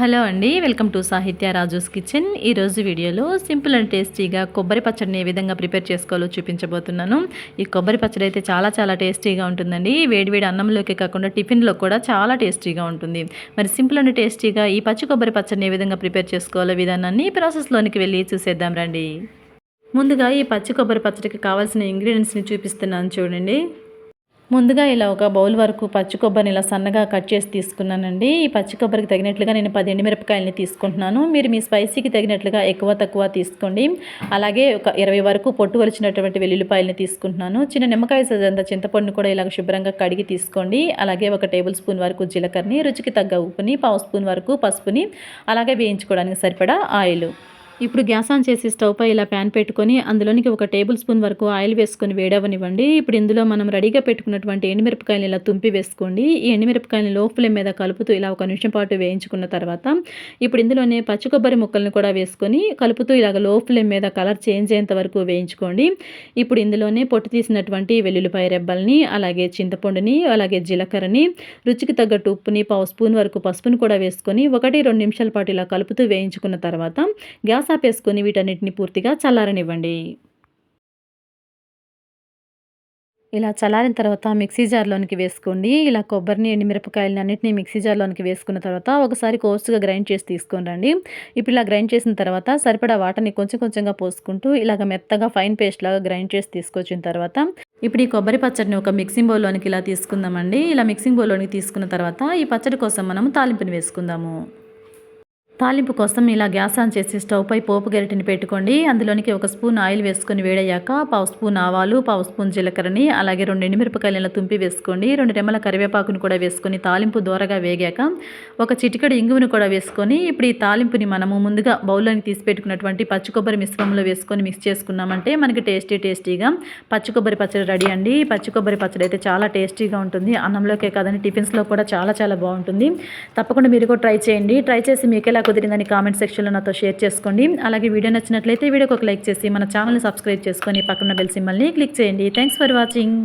Hello అండి welcome to సాహిత్య Raju's kitchen. ఈరోజు వీడియోలో సింపుల్ అండ్ టేస్టీగా కొబ్బరి పచ్చడిని ఏ విధంగా ప్రిపేర్ చేసుకోవాలో చూపించబోతున్నాను. ఈ కొబ్బరి పచ్చడి అయితే చాలా చాలా టేస్టీగా ఉంటుందండి. వేడివేడి అన్నంలోకి కాకుండా టిఫిన్లో కూడా చాలా టేస్టీగా ఉంటుంది. మరి సింపుల్ అండ్ టేస్టీగా ఈ పచ్చి కొబ్బరి పచ్చడిని ఏ విధంగా ప్రిపేర్ చేసుకోవాలో విధానాన్ని ప్రాసెస్లోనికి వెళ్ళి చూసేద్దాం రండి. ముందుగా ఈ పచ్చి కొబ్బరి పచ్చడికి కావాల్సిన ఇంగ్రీడియంట్స్ని చూపిస్తున్నాను చూడండి. ముందుగా ఇలా ఒక బౌల్ వరకు పచ్చి కొబ్బరిని ఇలా సన్నగా కట్ చేసి తీసుకున్నానండి. ఈ పచ్చి కొబ్బరికి తగినట్లుగా నేను పది ఎండుమిరపకాయలని తీసుకుంటున్నాను. మీరు మీ స్పైసీకి తగినట్లుగా ఎక్కువ తక్కువ తీసుకోండి. అలాగే ఒక ఇరవై వరకు పొట్టు వలిచినటువంటి వెల్లుల్లిపాయలని తీసుకుంటున్నాను. చిన్న నిమ్మకాయ సజంత చింతపండుని కూడా ఇలాగ శుభ్రంగా కడిగి తీసుకోండి. అలాగే ఒక టేబుల్ స్పూన్ వరకు జీలకర్రని రుచికి తగ్గ ఉప్పుని పావు స్పూన్ వరకు పసుపుని అలాగే వేయించుకోవడానికి సరిపడా ఆయిల్. ఇప్పుడు గ్యాస్ ఆన్ చేసి స్టవ్ పై ఇలా ప్యాన్ పెట్టుకొని అందులోనికి ఒక టేబుల్ స్పూన్ వరకు ఆయిల్ వేసుకొని వేడవనివ్వండి. ఇప్పుడు ఇందులో మనం రెడీగా పెట్టుకున్నటువంటి ఎండుమిరపకాయలు ఇలా తుంపి వేసుకోండి. ఈ ఎండుమిరపకాయలు లో ఫ్లేమ్ మీద కలుపుతూ ఇలా ఒక నిమిషం పాటు వేయించుకున్న తర్వాత ఇప్పుడు ఇందులోనే పచ్చి కొబ్బరి ముక్కలను కూడా వేసుకొని కలుపుతూ ఇలాగ లో ఫ్లేమ్ మీద కలర్ చేంజ్ అయ్యేంత వరకు వేయించుకోండి. ఇప్పుడు ఇందులోనే పొట్టు తీసినటువంటి వెల్లుల్లిపాయ రెబ్బల్ని అలాగే చింతపండుని అలాగే జీలకర్రని రుచికి తగ్గట్టు ఉప్పుని పావు స్పూన్ వరకు పసుపుని కూడా వేసుకొని ఒకటి రెండు నిమిషాల పాటు ఇలా కలుపుతూ వేయించుకున్న తర్వాత గ్యాస్ ఆపేసుకొని వీటన్నిటిని పూర్తిగా చల్లారనివ్వండి. ఇలా చల్లారిన తర్వాత మిక్సీ జార్లోనికి వేసుకోండి. ఇలా కొబ్బరిని ఎండుమిరపకాయలని అన్నింటినీ మిక్సీ జార్లోనికి వేసుకున్న తర్వాత ఒకసారి కోర్సుగా గ్రైండ్ చేసి తీసుకొని రండి. ఇప్పుడు ఇలా గ్రైండ్ చేసిన తర్వాత సరిపడా వాటర్ని కొంచెం కొంచెంగా పోసుకుంటూ ఇలాగ మెత్తగా ఫైన్ పేస్ట్ లాగా గ్రైండ్ చేసి తీసుకొచ్చిన తర్వాత ఇప్పుడు ఈ కొబ్బరి పచ్చడిని ఒక మిక్సింగ్ బౌల్లోనికి ఇలా తీసుకుందామండి. ఇలా మిక్సింగ్ బౌల్లోనికి తీసుకున్న తర్వాత ఈ పచ్చడి కోసం మనం తాలింపుని వేసుకుందాము. తాలింపు కోసం ఇలా గ్యాస్ ఆన్ చేసి స్టవ్ పై పోపు గరిటెని పెట్టుకోండి. అందులోనికి ఒక స్పూన్ ఆయిల్ వేసుకొని వేడయ్యాక పావు స్పూన్ ఆవాలు పావు స్పూన్ జీలకర్రని అలాగే రెండు ఎండుమిరపకాయలను తుంపి వేసుకోండి. రెండు రెమ్మల కరివేపాకుని కూడా వేసుకొని తాలింపు దూరగా వేగాక ఒక చిటికడి ఇంగువను కూడా వేసుకొని ఇప్పుడు ఈ తాలింపుని మనము ముందుగా బౌల్లోని తీసి పెట్టుకున్నటువంటి పచ్చి కొబ్బరి మిశ్రమంలో వేసుకొని మిక్స్ చేసుకున్నామంటే మనకి టేస్టీ టేస్టీగా పచ్చి కొబ్బరి పచ్చడి రెడీ అండి. పచ్చి కొబ్బరి పచ్చడి అయితే చాలా టేస్టీగా ఉంటుంది. అన్నంలోకే కాదని టిఫిన్స్లో కూడా చాలా చాలా బాగుంటుంది. తప్పకుండా మీరు కూడా ట్రై చేయండి. ట్రై చేసి మీకు ఎలా కుదిరిందని కామెంట్ సెక్షన్లో నాతో షేర్ చేసుకోండి. అలాగే వీడియో నచ్చినట్లయితే వీడియోకి ఒక లైక్ చేసి మన ఛానల్ని సబ్స్క్రైబ్ చేసుకొని పక్కన బెల్ సింబల్ని క్లిక్ చేయండి. Thanks for watching